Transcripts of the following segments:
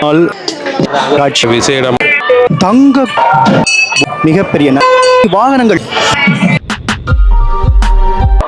நாள் காட்சி விசேடம். தங்க மிகப்பெரிய ந- வாகனங்கள்.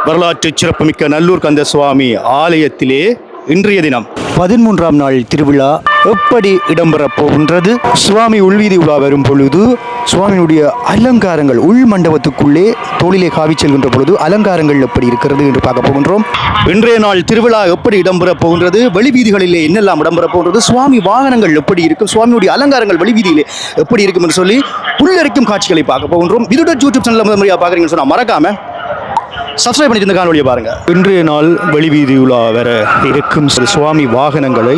வரலாற்று சிறப்புமிக்க நல்லூர் கந்த சுவாமி ஆலயத்திலே இன்றைய தினம் பதிமூன்றாம் நாள் திருவிழா எப்படி இடம்பெறப் போகின்றது? சுவாமி உள்வீதி உலா வரும் பொழுது சுவாமியுடைய அலங்காரங்கள் உள் மண்டபத்துக்குள்ளே தோளிலே காவி செல்கின்ற பொழுது அலங்காரங்கள் எப்படி இருக்கிறது என்று பார்க்க போகின்றோம். இன்றைய நாள் திருவிழா எப்படி இடம்பெறப் போகின்றது? வெளிவீதிகளிலே என்னெல்லாம் இடம்பெறப் போகின்றது? சுவாமி வாகனங்கள் எப்படி இருக்கும்? சுவாமியுடைய அலங்காரங்கள் வெளிவீதியிலே எப்படி இருக்கும் என்று சொல்லி புல்லரிக்கும் காட்சிகளை பார்க்க போகின்றோம். இதுடன் யூடியூப் சேனல் முதல் முறையாக பார்க்குறீங்கன்னு சொன்னால் மறக்காமல் சப்ஸ்கிரைப் பண்ணிட்டு இந்த காணொலியை பாருங்க. இன்றைய நாள் வெளிவீதி உலா வர இருக்கும் சில சுவாமி வாகனங்களை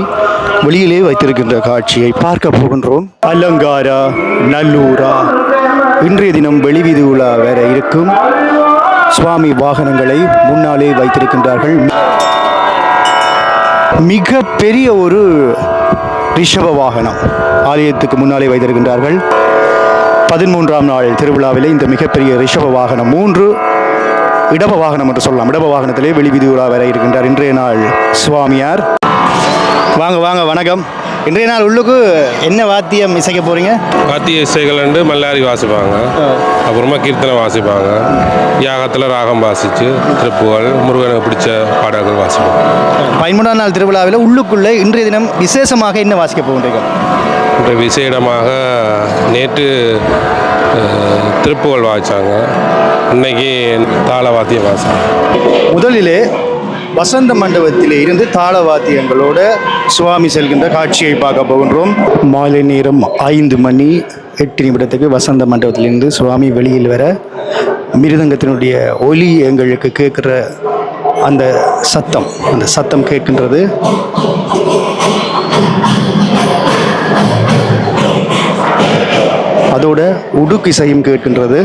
வெளியிலே வைத்திருக்கின்ற காட்சியை பார்க்க போகின்றோம். அலங்காரா நல்லூரா இன்றைய தினம் வெளிவீதி உலா வர இருக்கும் சுவாமி வாகனங்களை முன்னாலே வைத்திருக்கின்றார்கள். மிக பெரிய ஒரு ரிஷப வாகனம் ஆலயத்துக்கு முன்னாலே வைத்திருக்கின்றார்கள். பதிமூன்றாம் நாள் திருவிழாவிலே இந்த மிகப்பெரிய ரிஷப வாகனம் மூன்று இடப வாகனம் என்று சொல்லலாம். இடப வாகனத்திலே வெளிவிதி உலா வர இருக்கின்றார். இன்றைய நாள் சுவாமியார். வாங்க வாங்க வணக்கம். இன்றைய நாள் உள்ளுக்கு என்ன வாத்தியம் இசைக்க போறீங்க? வாத்திய இசைகள் வந்து மல்லாரி வாசிப்பாங்க. அப்புறமா கீர்த்தனை வாசிப்பாங்க. யாகத்தில் ராகம் வாசித்து திருப்புகள் முருகனுக்கு பிடிச்ச பாடல்கள் வாசிப்பாங்க. பதிமூன்றாம் நாள் திருவிழாவில் உள்ளுக்குள்ளே இன்றைய தினம் விசேஷமாக என்ன வாசிக்க போகின்றீர்கள்? இன்று விசேடமாக நேற்று திருப்புகள் வாய்ச்சாங்க. இன்னைக்கு தாளவாத்திய வாத்தியம் முதலிலே வசந்த மண்டபத்திலே இருந்து தாளவாத்தியங்களோடு சுவாமி செல்கின்ற காட்சியை பார்க்க போகின்றோம். மாலை நேரம் ஐந்து மணி எட்டு நிமிடத்துக்கு வசந்த மண்டபத்திலிருந்து சுவாமி வெளியில் வர மிருதங்கத்தினுடைய ஒலி எங்களுக்கு கேட்குற அந்த சத்தம் அந்த சத்தம் கேட்கின்றது. அதோட உடுக்கு இசையும் கேட்கின்றது.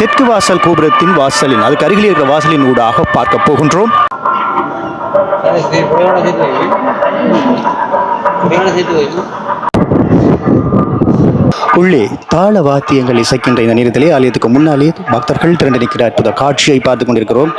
தெற்கு வாசல் கோபுரத்தின் வாசலின் அதுக்கு அருகில் இருக்கிற வாசலின் ஊடாக பார்க்க போகின்றோம். உள்ளே தாள வாத்தியங்கள் இசைக்கின்ற இந்த நேரத்திலே ஆலயத்துக்கு முன்னாலே பக்தர்கள் திரண்டு நிற்கிற அற்புத காட்சியை பார்த்து கொண்டிருக்கிறோம்.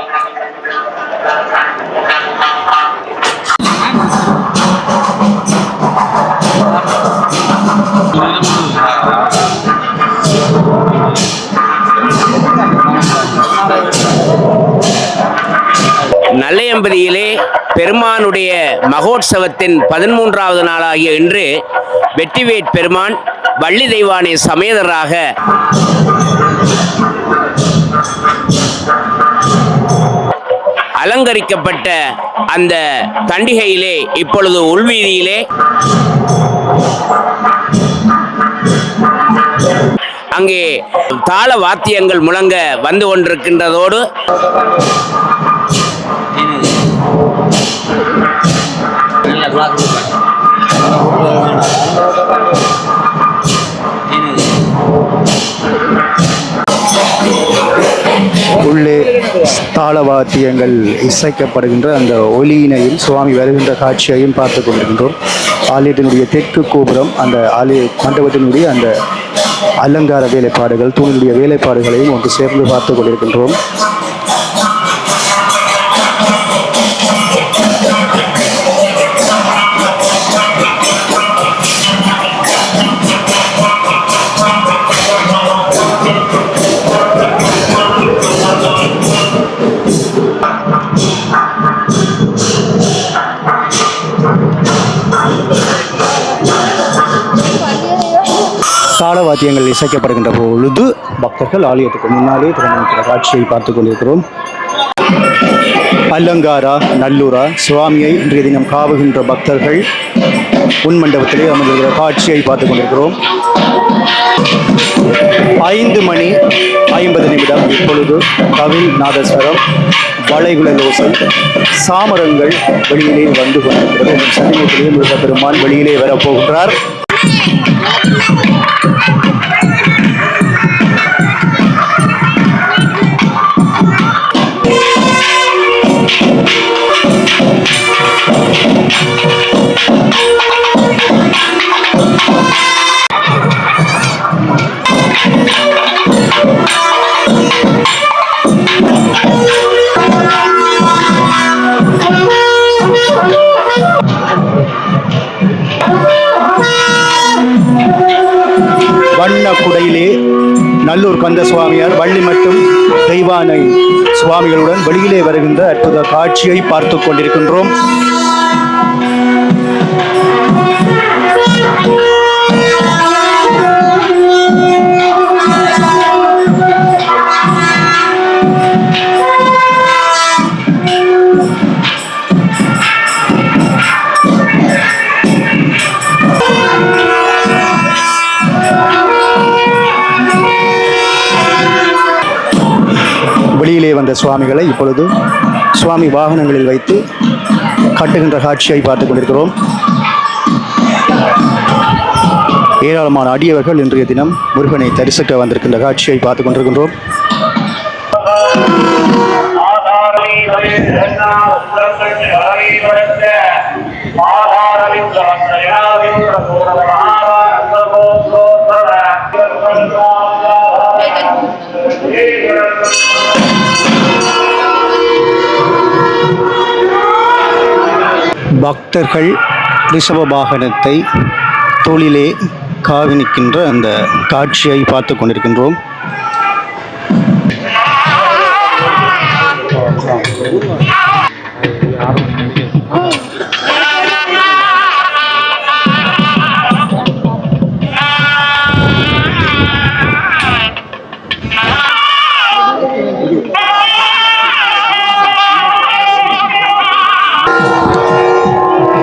நல்லையம்பதியிலே பெருமானுடைய மகோத்சவத்தின் பதிமூன்றாவது நாளாகிய இன்று வெற்றிவேட் பெருமான் வள்ளி தெய்வானை சமேதராக அலங்கரிக்கப்பட்ட அந்த தண்டிகையிலே இப்பொழுது உள்வீதியிலே அங்கே தாள வாத்தியங்கள் முழங்க வந்து கொண்டிருக்கின்றதோடு உள்ளே தாள வாத்தியங்கள் இசைக்கப்படுகின்ற அந்த ஒலியினையும் சுவாமி வருகின்ற காட்சியையும் பார்த்து கொண்டிருக்கின்றோம். ஆலயத்தினுடைய தெற்கு கோபுரம் அந்த ஆலய மண்டபத்தினுடைய அந்த அலங்கார வேலைப்பாடுகள் தூணினுடைய வேலைப்பாடுகளையும் ஒன்று சேர்ந்து பார்த்து கொண்டிருக்கின்றோம். தாள வாத்தியங்கள் இசைக்கப்படுகின்ற பொழுது பக்தர்கள் ஆலயத்துக்கு முன்னாலே திறந்திருக்கிற காட்சியை பார்த்து கொண்டிருக்கிறோம். அலங்காரா நல்லூரா சுவாமியை இன்றைய தினம் காவுகின்ற பக்தர்கள் உன் மண்டபத்திலே அமர்ந்திருக்கிற காட்சியை பார்த்து கொண்டிருக்கிறோம். ஐந்து மணி ஐம்பது நிமிடம் இப்பொழுது கவில் நாதஸ்வரம் வளைகுழல் ஓசை சாமரங்கள் வெளியிலே வந்து கொண்டிருக்கிறது. இந்த சமயத்திலே முருகப்பெருமான் வெளியிலே வரப்போகின்றார் சுவாமிகளுடன் வெளியிலே வருகின்ற அற்புத காட்சியை பார்த்து கொண்டிருக்கின்றோம். வெளியிலே வந்த சுவாமிகளை இப்பொழுது சுவாமி வாகனங்களில் வைத்து கட்டுகின்ற காட்சியை பார்த்து கொண்டிருக்கிறோம். ஏராளமான அடியவர்கள் இன்றைய தினம் முருகனை தரிசிக்க வந்திருக்கின்ற காட்சியை பார்த்து கொண்டிருக்கின்றோம். பக்தர்கள் ரிஷப வாகனத்தை தோளிலே காவினிக்கின்ற அந்த காட்சியை பார்த்து கொண்டிருக்கின்றோம்.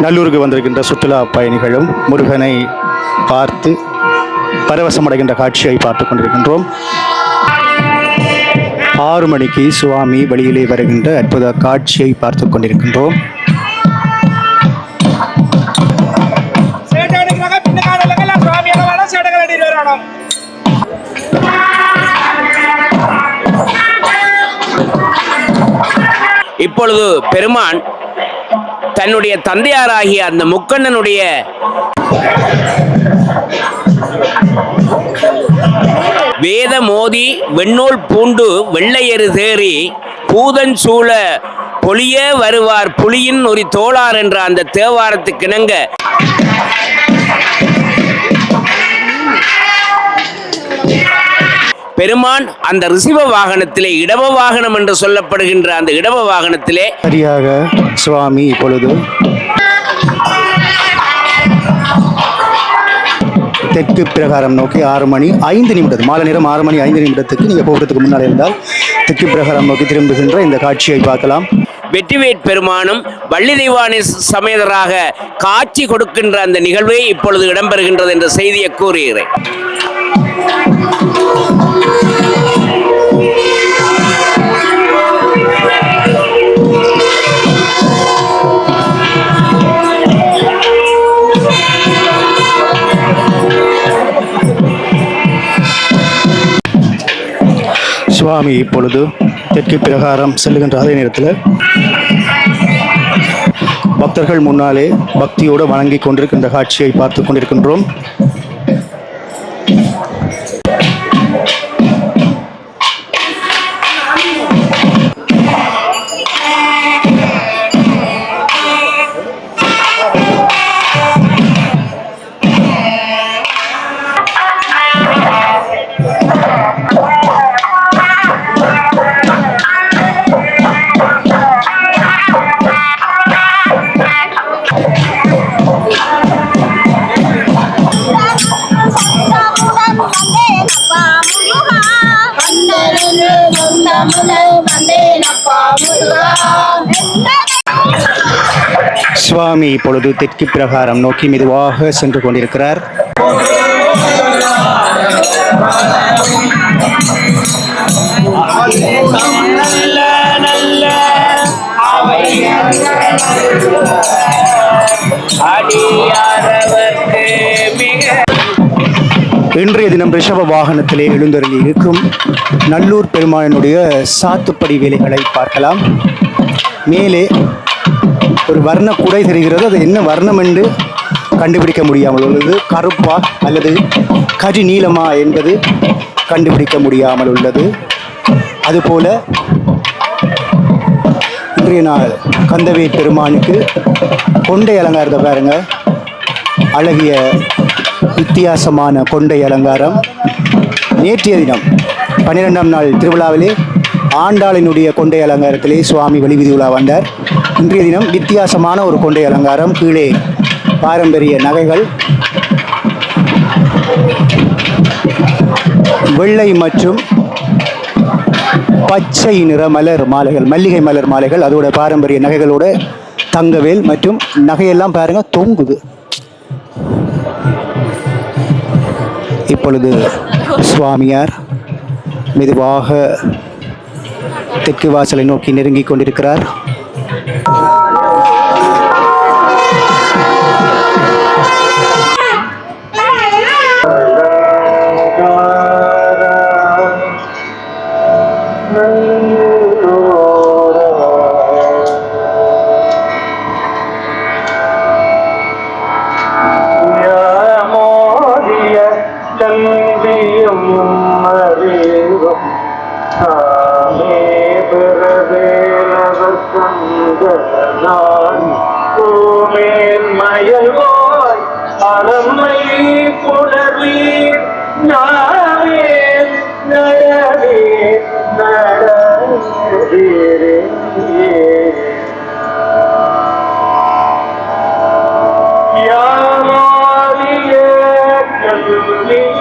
நல்லூருக்கு வந்திருக்கின்ற சுற்றுலா பயணிகளும் முருகனை பார்த்து பரவசமடைகின்ற காட்சியை பார்த்து கொண்டிருக்கின்றோம். ஆறு மணிக்கு சுவாமி வெளியிலே வருகின்ற அற்புத காட்சியை பார்த்து கொண்டிருக்கின்றோம். இப்பொழுது பெருமான் தன்னுடைய தந்தையாராகிய அந்த முக்கண்ணனுடைய வேத மோதி வெண்ணூல் பூண்டு வெள்ளையரு தேறி பூதன் சூழ பொலிய வருவார் புலியின் ஒரு தோளார் என்ற அந்த தேவாரத்துக்கிணங்க. பெருமான் அந்த ரிசிவ வாகனத்திலே இடவ வாகனம் என்று சொல்லப்படுகின்ற அந்த இடவ வாகனத்திலே சரியாக சுவாமி இப்பொழுது தெற்கு பிரகாரம் நோக்கி ஆறு மணி ஐந்து நிமிடம். மாலை நேரம் ஆறு மணி ஐந்து நிமிடத்துக்கு நீங்கள் போகிறதுக்கு முன்னால் இருந்தால் தெற்கு பிரகாரம் நோக்கி திரும்புகின்ற இந்த காட்சியை பார்க்கலாம். வெற்றிவேட் பெருமானும் வள்ளி தெய்வானை சமேதராக காட்சி கொடுக்கின்ற அந்த நிகழ்வே இப்பொழுது இடம்பெறுகின்றது என்ற செய்தியை கூறுகிறேன். சுவாமி இப்பொழுது தெற்கு பிரகாரம் செல்லுகின்ற அதே நேரத்தில் பக்தர்கள் முன்னாலே பக்தியோடு வணங்கி கொண்டிருக்கின்ற காட்சியை பார்த்து கொண்டிருக்கின்றோம். சுவாமி இப்பொழுது தெற்கு பிரகாரம் நோக்கி மெதுவாக சென்று கொண்டிருக்கிறார். இன்றைய தினம் ரிஷப வாகனத்திலே எழுந்தருளி இருக்கும் நல்லூர் பெருமானனுடைய சாத்துப்படி வேலைகளை பார்க்கலாம். மேலே ஒரு வர்ண குடை தெரிகிறது அது என்ன வர்ணம் என்று கண்டுபிடிக்க முடியாமல் உள்ளது? கருப்பா அல்லது கரி நீளமா என்பது கண்டுபிடிக்க முடியாமல் உள்ளது. அதுபோல இன்றைய நாள் கந்தவே பெருமானுக்கு கொண்டை அலங்காரத்தை பாருங்க. அழகிய வித்தியாசமான கொண்டை அலங்காரம். நேற்றைய தினம் பன்னிரெண்டாம் நாள் திருவிழாவிலே ஆண்டாளினுடைய கொண்டை அலங்காரத்திலே சுவாமி வெளிவிதி உலா வந்தார். இன்றைய தினம் வித்தியாசமான ஒரு கொண்டை அலங்காரம் கீழே பாரம்பரிய நகைகள். வெள்ளை மற்றும் பச்சை நிற மலர் மாலைகள் மல்லிகை மலர் மாலைகள் அதோட பாரம்பரிய நகைகளோட தங்கவேல் மற்றும் நகையெல்லாம் பாருங்க தொங்குது. இப்பொழுது சுவாமியார் மெதுவாக தெற்கு வாசலை நோக்கி நெருங்கிக் கொண்டிருக்கிறார். கல்வி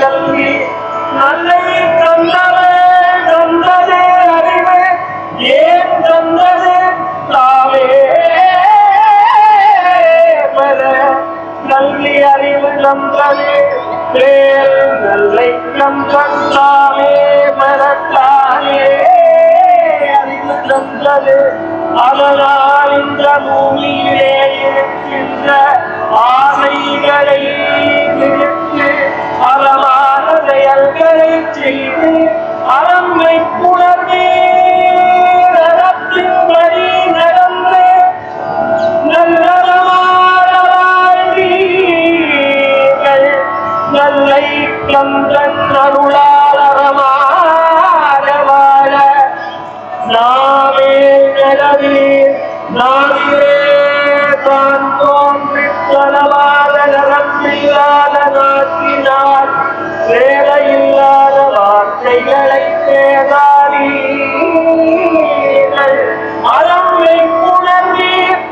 கல்வி நல்லை தந்தவே தந்தது அறிவு ஏன் தந்தது தாவே பெற கல்வி அறிவு தந்தது வேல் நல்லை தந்தாமே மரத்தானே அறிவு தந்தது அதனால் இந்த பூமியிலே இருக்கின்ற ஆசைகளை அறமான செயல்களை செய்து அறம்மை புணர்வே ரத்தின் நடந்து நல்லறமான நல்லை கந்தன் அருளாளரமான வாழ நாமே நாமே தான் தோன்றி தனவாத நரம்பில்லாத அலைகளை தேடாதீர்கள் அறம் புணர்வீர்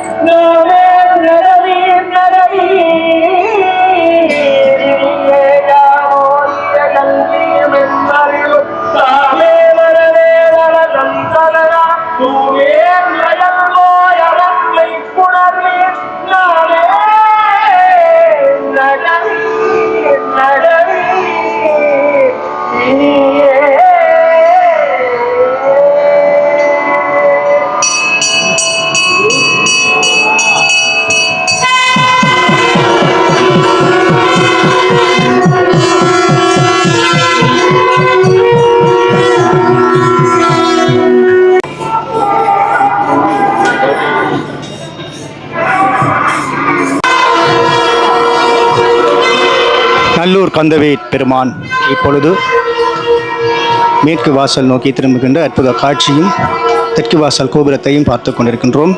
நல்லூர் கந்தவேட் பெருமான். இப்பொழுது மேற்கு வாசல் நோக்கி திரும்புகின்ற அற்புத காட்சியும் தெற்கு வாசல் கோபுரத்தையும் பார்த்து கொண்டிருக்கின்றோம்.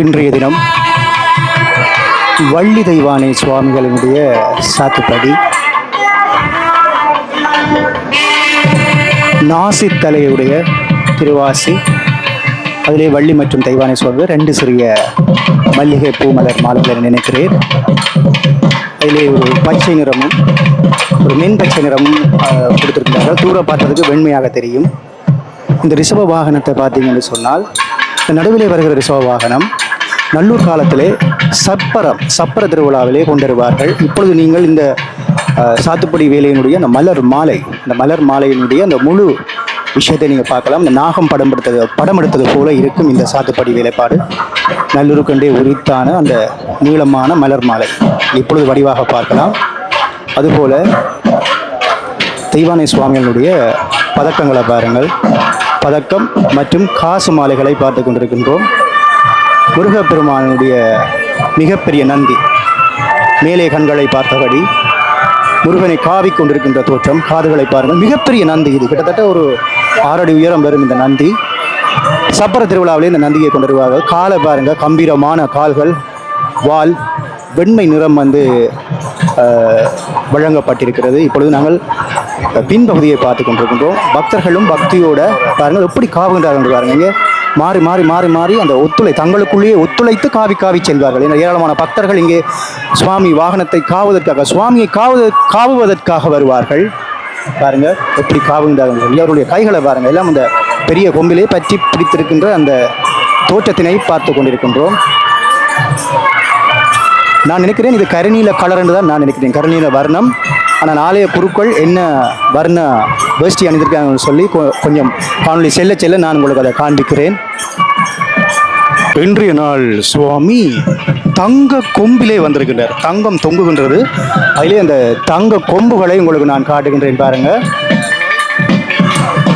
இன்றைய தினம் வள்ளி தெய்வானை சுவாமிகளினுடைய சாத்துப்படி. நாசித்தலையுடைய திருவாசி அதிலே வள்ளி மற்றும் தெய்வானை சுவாமிகள் ரெண்டு சிறிய மல்லிகை பூ மலர் மாலைகளை நினைக்கிறேன். அதிலே ஒரு பச்சை நிறமும் ஒரு மென் பச்சை நிறமும் கொடுத்துருக்கிறார்கள். தூர பார்த்ததுக்கு வெண்மையாக தெரியும். இந்த ரிஷப வாகனத்தை பார்த்தீங்கன்னு சொன்னால் நடுவிலே வருகிற ரிஷப வாகனம் நல்லூர் காலத்திலே சப்பரம் சப்பர திருவிழாவிலே கொண்டிருவார்கள் இப்பொழுது நீங்கள் இந்த சாத்துப்படி வேலையினுடைய அந்த மலர் மாலை இந்த மலர் மாலையினுடைய அந்த முழு விஷயத்தை நீங்கள் பார்க்கலாம். இந்த நாகம் படம் எடுத்தது படம் எடுத்தது போல இருக்கும் இந்த சாத்துப்படி வேலைப்பாடு. நல்லூருக்கண்டே உரித்தான அந்த நீளமான மலர் மாலை. இப்பொழுது வடிவாக பார்க்கலாம். அதுபோல் தெய்வானை சுவாமிகளுடைய பதக்கங்களை பாருங்கள். பதக்கம் மற்றும் காசு மாலைகளை பார்த்து கொண்டிருக்கின்றோம். முருகப்பெருமானுடைய மிகப்பெரிய நந்தி. மேலே கண்களை பார்த்தபடி முருகனை காவிக் கொண்டிருக்கின்ற தோற்றம் காதுகளை பாருங்கள். மிகப்பெரிய நந்தி இது. கிட்டத்தட்ட ஒரு ஆறடி உயரம் வரும் இந்த நந்தி. சப்பர திருவிழாவிலே இந்த நந்தியை கொண்டு வருவார்கள் காலை பாருங்க கம்பீரமான கால்கள் வால் வெண்மை நிறம் வந்து வழங்கப்பட்டிருக்கிறது. இப்பொழுது நாங்கள் பின்பகுதியை பார்த்து கொண்டிருக்கின்றோம். பக்தர்களும் பக்தியோட பாருங்கள் எப்படி காவுகின்றார்கள் என்று பாருங்க. இங்கே மாறி மாறி மாறி மாறி அந்த ஒத்துழை தங்களுக்குள்ளேயே ஒத்துழைத்து காவி காவி செல்வார்கள். என ஏராளமான பக்தர்கள் இங்கே சுவாமி வாகனத்தை காவதற்காக சுவாமியை காவது காவுவதற்காக வருவார்கள். பாருங்க எப்படி காவுகின்றார்கள். இவருடைய கைகளை பாருங்கள் எல்லாம் அந்த பெரிய கொம்பிலே பற்றி பிடித்திருக்கின்ற அந்த தோற்றத்தினை பார்த்து கொண்டிருக்கின்றோம். நான் நினைக்கிறேன் இது கருநீல கலர் என்று தான் நான் நினைக்கிறேன். கருநீல வர்ணம். ஆனால் நாளைய குருக்கள் என்ன வர்ண வேஷ்டி அணிந்திருக்காங்கன்னு சொல்லி கொ- கொஞ்சம் காணொலி செல்ல செல்ல நான் உங்களுக்கு அதை காண்பிக்கிறேன். இன்றைய நாள் சுவாமி தங்க கொம்பிலே வந்திருக்கின்றார். தங்கம் தொங்குகின்றது. அதிலே அந்த தங்க கொம்புகளை உங்களுக்கு நான் காட்டுகின்றேன் பாருங்க.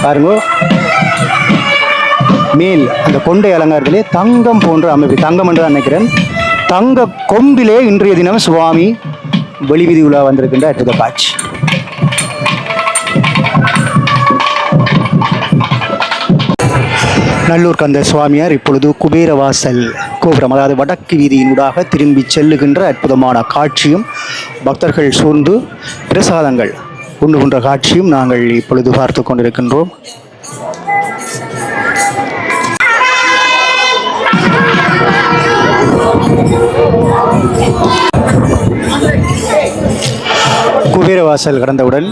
பாருங்க. மேல் அந்த கொண்டை அலங்காரத்திலே தங்கம் போன்ற அமைப்பு தங்கம் என்று தான் நினைக்கிறேன். தங்க கொம்பிலே இன்றைய தினம் சுவாமி வெளிவீதி உலா வந்திருக்கின்ற அற்புதம் பாட்ச் நல்லூர் கந்த சுவாமியார் இப்பொழுது குபேரவாசல் கோபுரம் அதாவது வடக்கு வீதியினூடாக திரும்பி செல்லுகின்ற அற்புதமான காட்சியும் பக்தர்கள் சூழ்ந்து பிரசாதங்கள் உண்ணுகின்ற காட்சியும் நாங்கள் இப்பொழுது பார்த்து கொண்டிருக்கின்றோம். குபேரவாசல் கடந்தவுடன்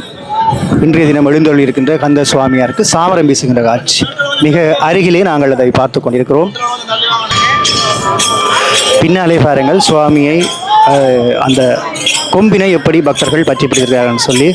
இன்றைய தினம் எழுந்தொழி இருக்கின்ற கந்த சுவாமியாருக்கு சாமரம் வீசுகின்ற காட்சி. மிக அருகிலே நாங்கள் அதை பார்த்து கொண்டிருக்கிறோம். பின்னாலே பாருங்கள் சுவாமியை அந்த கொம்பினை எப்படி பக்தர்கள் பற்றி பிடிக்கிறார்கள் சொல்லி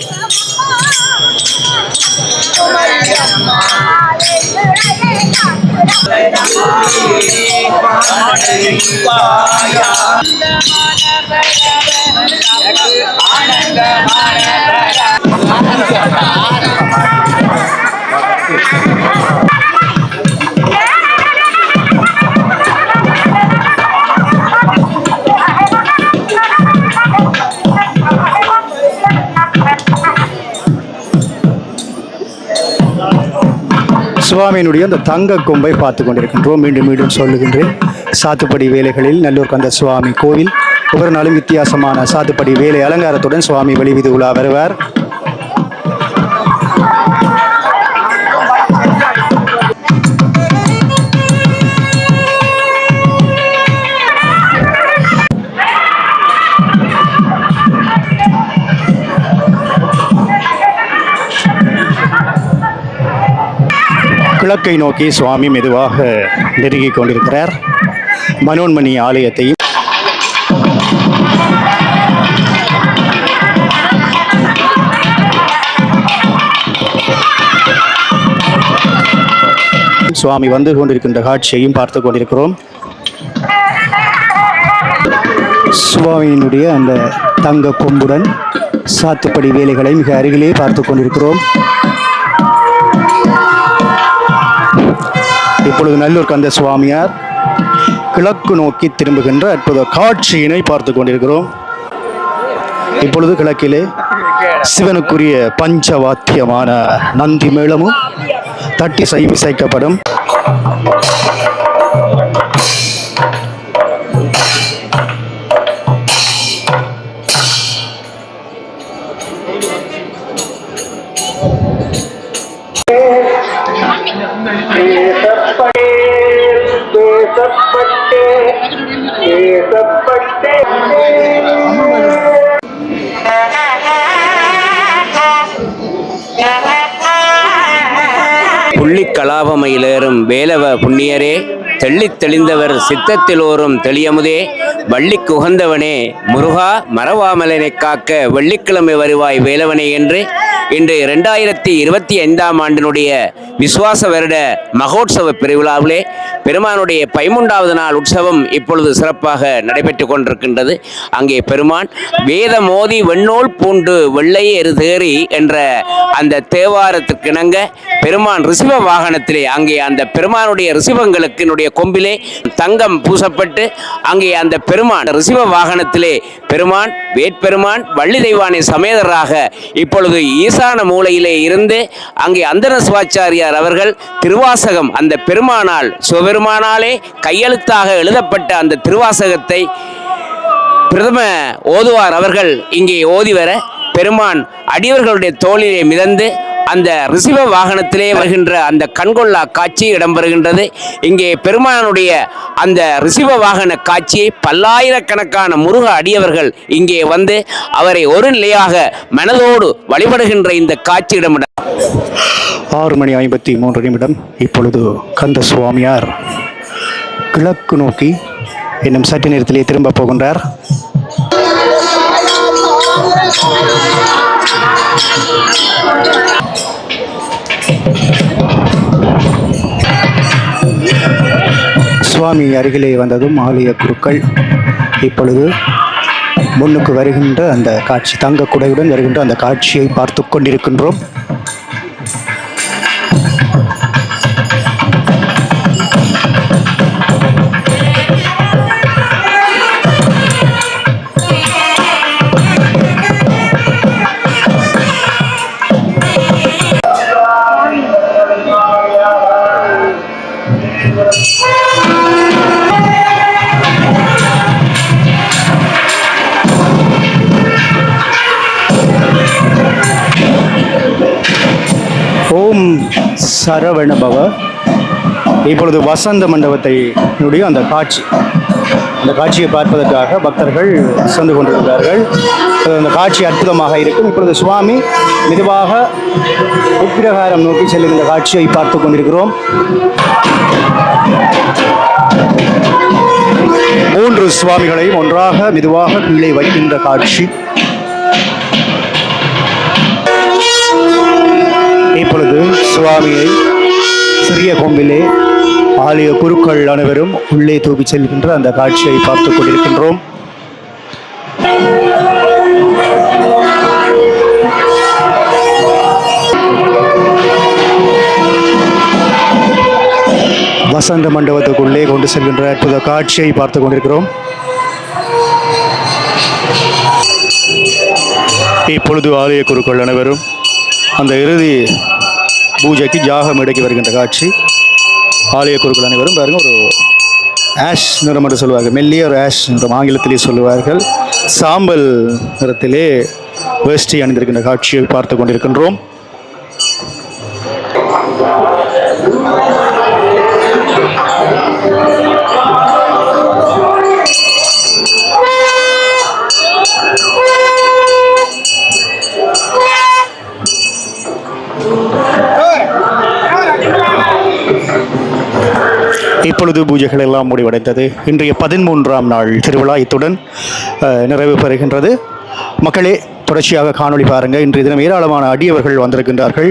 சிவாமியினுடைய அந்த தங்க கொம்பை பார்த்து கொண்டிருக்கின்றோம். மீண்டும் மீண்டும் சொல்லுகின்றேன். சாத்துப்படி வேலைகளில் நல்லூர் கந்த சுவாமி கோவில். ஒவ்வொரு நாளும் வித்தியாசமான சாத்துப்படி வேலை அலங்காரத்துடன் சுவாமி வெளிவீதி உலா வருவார். கிழக்கை நோக்கி சுவாமி மெதுவாக நெருங்கிக் கொண்டிருக்கிறார். மனோன்மணி ஆலயத்தையும் சுவாமி வந்து கொண்டிருக்கின்ற காட்சியையும் பார்த்து கொண்டிருக்கிறோம். சுவாமியினுடைய அந்த தங்க கொம்புடன் சாத்துப்படி வேலைகளை மிக அருகிலே பார்த்து கொண்டிருக்கிறோம். இப்பொழுது நல்லூர் கந்த சுவாமியார் கிழக்கு நோக்கி திரும்புகின்ற அற்புத காட்சியினை பார்த்து கொண்டிருக்கிறோம். இப்பொழுது கிழக்கிலே சிவனுக்குரிய பஞ்சவாத்தியமான நந்தி மேளமும் தட்டி சை இசைக்கப்படும் புண்ணியரே தெள்ளித் தெளிந்தவர் சித்தத்தில் ஓரும் தெளியமுதே வள்ளிக்கு உகந்தவனே முருகா மரவாமலனை காக்க வெள்ளிக்கிழமை வருவாய் வேலவனே என்று இன்று இரண்டாயிரத்தி இருபத்தி ஐந்தாம் ஆண்டினுடைய விசுவாச வருட மகோத்சவ பெருவிழாவிலே பெருமானுடைய பதிமூன்றாவது நாள் உற்சவம் இப்பொழுது சிறப்பாக நடைபெற்று கொண்டிருக்கின்றது. அங்கே பெருமான் வேத மோதி வெண்ணோல் பூண்டு வெள்ளை எருதேறி என்ற அந்த தேவாரத்திற்கிணங்க பெருமான் ரிசிவ வாகனத்திலே அங்கே அந்த பெருமானுடைய ரிசிவங்களுக்கினுடைய கொம்பிலே தங்கம் பூசப்பட்டு அங்கே அந்த பெருமான் ரிசிவ வாகனத்திலே பெருமான் வேட்பெருமான் வள்ளி தெய்வானை சமேதராக இப்பொழுது ஈசான மூலையிலே இருந்து அங்கே அந்தன சிவாச்சாரியார் அவர்கள் திருவாசகம் அந்த பெருமானால் சிவபெருமானாலே கையெழுத்தாக எழுதப்பட்ட அந்த திருவாசகத்தை பிரதம ஓதுவார் அவர்கள் இங்கே ஓதி வர பெருமான் அடியவர்களுடைய தோளிலே மிதந்து அந்த ரிசிவ வாகனத்திலே வருகின்ற அந்த கண்கொள்ளா காட்சி இடம்பெறுகின்றது. இங்கே பெருமானுடைய அந்த ரிசிவ வாகன காட்சியை பல்லாயிரக்கணக்கான முருக அடியவர்கள் இங்கே வந்து அவரை ஒரு நிலையாக மனதோடு வழிபடுகின்ற இந்த காட்சி இடமிட ஆறு மணி ஐம்பத்தி மூன்று நிமிடம். இப்பொழுது கந்த சுவாமியார் கிழக்கு நோக்கி இன்னும் சற்று நேரத்திலே திரும்ப போகின்றார். சுவாமி அருகிலே வந்ததும் ஆலய குருக்கள் இப்பொழுது முன்னுக்கு வருகின்ற அந்த காட்சி தங்க குடையுடன் வருகின்ற அந்த காட்சியை பார்த்து கொண்டிருக்கின்றோம். சரவணபவ. இப்பொழுது வசந்த மண்டபத்தினுடைய அந்த காட்சி. அந்த காட்சியை பார்ப்பதற்காக பக்தர்கள் சென்று கொண்டிருக்கிறார்கள். அந்த காட்சி அற்புதமாக இருக்கும். இப்பொழுது சுவாமி மெதுவாக உப்பிரகாரம் நோக்கி செல்லும் இந்த காட்சியை பார்த்து கொண்டிருக்கிறோம். மூன்று சுவாமிகளையும் ஒன்றாக மெதுவாக கீழே வைக்கின்ற காட்சி. சுவாமியை சிறிய கொம்பிலே ஆலய குருக்கள் அனைவரும் உள்ளே தூக்கி செல்கின்ற அந்த காட்சியை பார்த்து கொண்டிருக்கின்றோம். வசந்த மண்டபத்துக்குள்ளே கொண்டு செல்கின்ற அற்புத காட்சியை பார்த்து கொண்டிருக்கிறோம். இப்பொழுது ஆலய குருக்கள் அனைவரும் அந்த இறுதி பூஜைக்கு ஜாகம் எடுக்கி வருகின்ற காட்சி. ஆலய குருக்கள் அனைவரும் பாருங்க ஒரு ஆஷ் நிறம் என்று சொல்லுவார்கள். மெல்லிய ஒரு ஆஷ் நிறம் ஆங்கிலத்திலே சொல்லுவார்கள். சாம்பல் நிறத்திலே வேஷ்டி அணிந்திருக்கின்ற காட்சியை பார்த்து கொண்டிருக்கின்றோம். இப்பொழுது பூஜைகள் எல்லாம் முடிவடைந்தது. இன்றைய பதிமூன்றாம் நாள் திருவிழா இத்துடன் நிறைவு பெறுகின்றது. மக்களே தொடர்ச்சியாக காணொளி பாருங்கள் இன்றைய தினம் ஏராளமான அடியவர்கள் வந்திருக்கின்றார்கள்.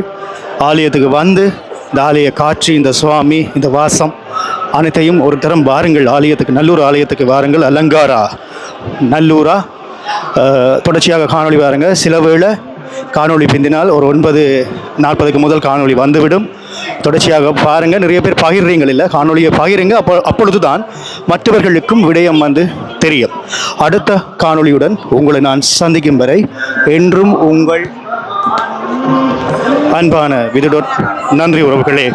ஆலயத்துக்கு வந்து இந்த ஆலய காட்சி இந்த சுவாமி இந்த வாசம் அனைத்தையும் ஒரு தரம் வாருங்கள். ஆலயத்துக்கு நல்லூர் ஆலயத்துக்கு வாருங்கள். அலங்காரா நல்லூரா தொடர்ச்சியாக காணொளி பாருங்கள் சில வேளை காணொளி பிந்தினால் ஒரு ஒன்பது நாற்பதுக்கு முதல் காணொளி வந்துவிடும். தொடர்ச்சியாக பாருங்கள் நிறைய பேர் பகிர்றீங்கள் இல்லை காணொலியை பகிருங்க. அப்போ அப்பொழுது தான் மற்றவர்களுக்கும் விடயம் வந்து தெரியும். அடுத்த காணொளியுடன் உங்களை நான் சந்திக்கும் வரை என்றும் உங்கள் அன்பான விதுடோட் நன்றி உறவுகளே.